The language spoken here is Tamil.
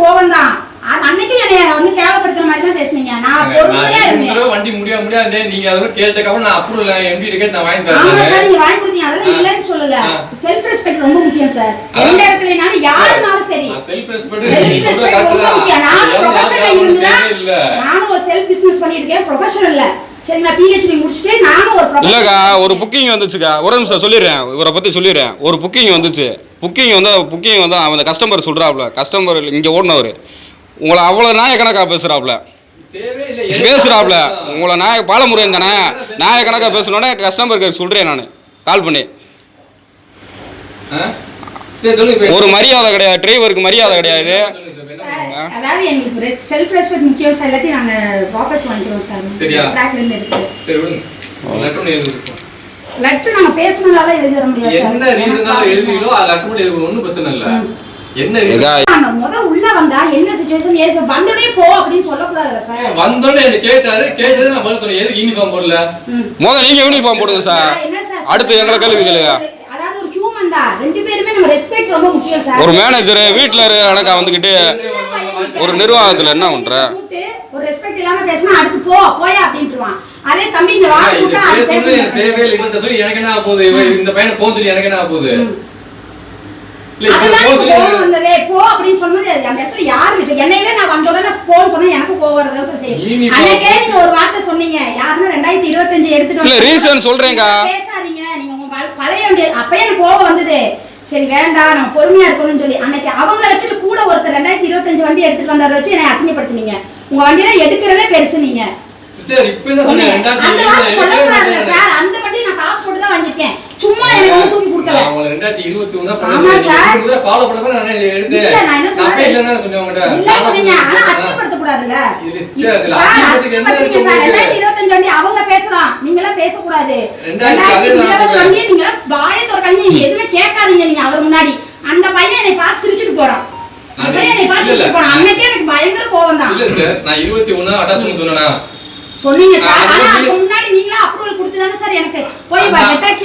கோவம் தான் அது அன்னைக்கு என்னைய வந்து கேவலப்படுத்துற மாதிரி தான் பேசுனீங்க. நான் நான் பொறுமையா இருந்தேன். வண்டி முடியாது முடியாது நீங்க அதெல்லாம் கேட்டதுக்கப்புறம் நான் அப்ரூவல் எம்பி கேட்டு நான் வாங்கி ஆமா தரேன் சார் நீங்க வாங்கி கொடுத்தீங்க. அதெல்லாம். இல்லைன்னு சொல்லல. செல்ஃப் ரெஸ்பெக்ட் ரொம்ப முக்கியம் சார். எந்த இடத்துலனாலும் யாருனாலும் சரி. செல்ஃப் ரெஸ்பெக்ட் செல்ஃப் ரெஸ்பெக்ட் ரொம்ப முக்கியம். யாரும் ப்ரொஃபஷனல் இருந்தா இல்ல. நானும் ஒரு செல்ஃப் பிசினஸ் நான் நானும் ஒரு professional- இல்லைக்கா ஒரு புக்கிங் வந்துச்சுக்கா. ஒரு நிமிஷம் சொல்லிடுறேன். இவரை பற்றி சொல்லிடுறேன். ஒரு புக்கிங் வந்துச்சு. புக்கிங் வந்து புக்கிங் வந்து அவன் கஸ்டமர் சொல்கிறாப்புல கஸ்டமர் இங்கே ஓடினவர். உங்களை அவ்வளோ நாயக்கணக்காக பேசுகிறாப்புல தேவையில்லை பேசுகிறாப்புல உங்களை நாய பாலமுருகன் தானே? நாயக்கணக்காக பேசணுன்னே கஸ்டமருக்கு சொல்கிறேன் நான். கால் பண்ணி. ஒரு மரியாதை கிடையாது. டிரைவருக்கு மரியாதை கிடையாது. அதாவது எங்களுக்கு செல்ஃப் ரெஸ்பெக்ட் முக்கியம் சார். எல்லாத்தையும் நாங்க வாபஸ் வாங்கிக்கிறோம் சார். சரியா? லெட்டர் எழுதி நாங்க பேசணும்னால எழுதி தர முடியாது. என்ன ரீசனால எழுதுறீங்களோ அது லெட்டர் மட்டும் எழுதுங்க ஒன்றும் பிரச்சனை இல்லை. என்ன? நாங்க முத உள்ள வந்தா என்ன சுச்சுவேஷன் ஏது வந்தோடனே போ அப்படின்னு சொல்லக்கூடாதுல்ல சார் வந்தோடனே என்ன கேட்டாரு கேட்டது நான் பதில் சொன்னேன். எதுக்கு யூனிஃபார்ம் போடல? ம். முதல்ல நீங்கள் யூனிஃபார்ம் போடுங்க சார் என்ன சார் அடுத்து எங்களை கேள்வி கேளுங்க. அதாவது ஒரு ஹியூமன் தான். ரெண்டு பேருமே நம்ம ரெஸ்பெக்ட் ரொம்ப முக்கியம் சார் ஒரு மேனேஜர் வீட்டில் கணக்கா வந்துக்கிட்டு ஒரு நிர்வாகத்துல என்ன பண்ற? கூப்பிட்டு ஒரு ரெஸ்பெக்ட் இல்லாம பேசினா அடுத்து போ போயா அப்படின்ட்டுருவான். அதே தம்பி இங்க வா இது கூப்பிட்டா அது பேச எனக்கு தேவையில்லை இவன்கிட்ட சொல்லி எனக்கு என்ன போகுது? இவன் இந்த பையனை போக சொல்லி எனக்கு என்ன போகுது? இவனை வந்ததே போ அப்படின்னு சொன்னது அந்த இடத்துல யாரு விட்டு என்னையவே நான் வந்த உடனே போன்னு சொன்னா எனக்கு கோவம் வரதான் சார். செய்யும் Uniform. அன்னைக்கே நீங்க ஒரு வார்த்தை சொன்னீங்க. யாருன்னா ரெண்டாயிரத்தி இருபத்தஞ்சு எடுத்துட்டு சொல்றேன்க்கா. பேசாதீங்க. நீங்க உங்க பழ- பழைய வண்டி அப்பயே எனக்கு கோவம் வந்தது. சரி வேண்டாம் நம்ம பொறுமையா இருக்கணும்னு சொல்லி. அன்னைக்கு அவங்கள வச்சுட்டு கூட ஒருத்தர் ரெண்டாயிரத்தி இருபத்தஞ்சு வண்டி எடுத்துட்டு வந்தவரை வச்சு என்னை அசிங்கப்படுத்தினீங்க. உங்க வண்டியில எடுக்கிறதே பெருசு நீங்க. சிஸ்டர் இப்பதான் சொன்னேன் சொன்னேன். ரெண்டாயிரத்தி அந்த சார். வண்டி நான் காசு போட்டு தான் வாங்கியிருக்கேன். சும்மா எனக்கு வந்து தூக்கி கொடுக்கல. நான் உங்களை ரெண்டாயிரத்தி இருபத்தி ஒண்ணா பண்ணப்ப நான் எடுத்தேன். என்ன சொன்னேன்? உங்ககிட்ட. இல்ல நான் சொன்னீங்க. ஆனா என்ன இருக்கு சார். வண்டி அவங்க பேசலாம். நீங்க எல்லாம் தான் இருபது சொல்றேன். வண்டியை நீங்க வாயை திறக்காதீங்க, நீங்க எதுவுமே கேட்காதீங்க நீங்க அவர் முன்னாடி. அந்த பையன் என்னை பார்த்து சிரிச்சுட்டு போறான். அன்னைக்கே எனக்கு பயங்கர கோவம் தான் இல்ல சார், நான் இருபத்தி ஒண்ணு? சொன்னீங்க சார் ஆனா அதுக்கு முன்னாடி நீங்களா அப்ரூவல் கொடுத்து தானே சார் எனக்கு போய். டாக்ஸி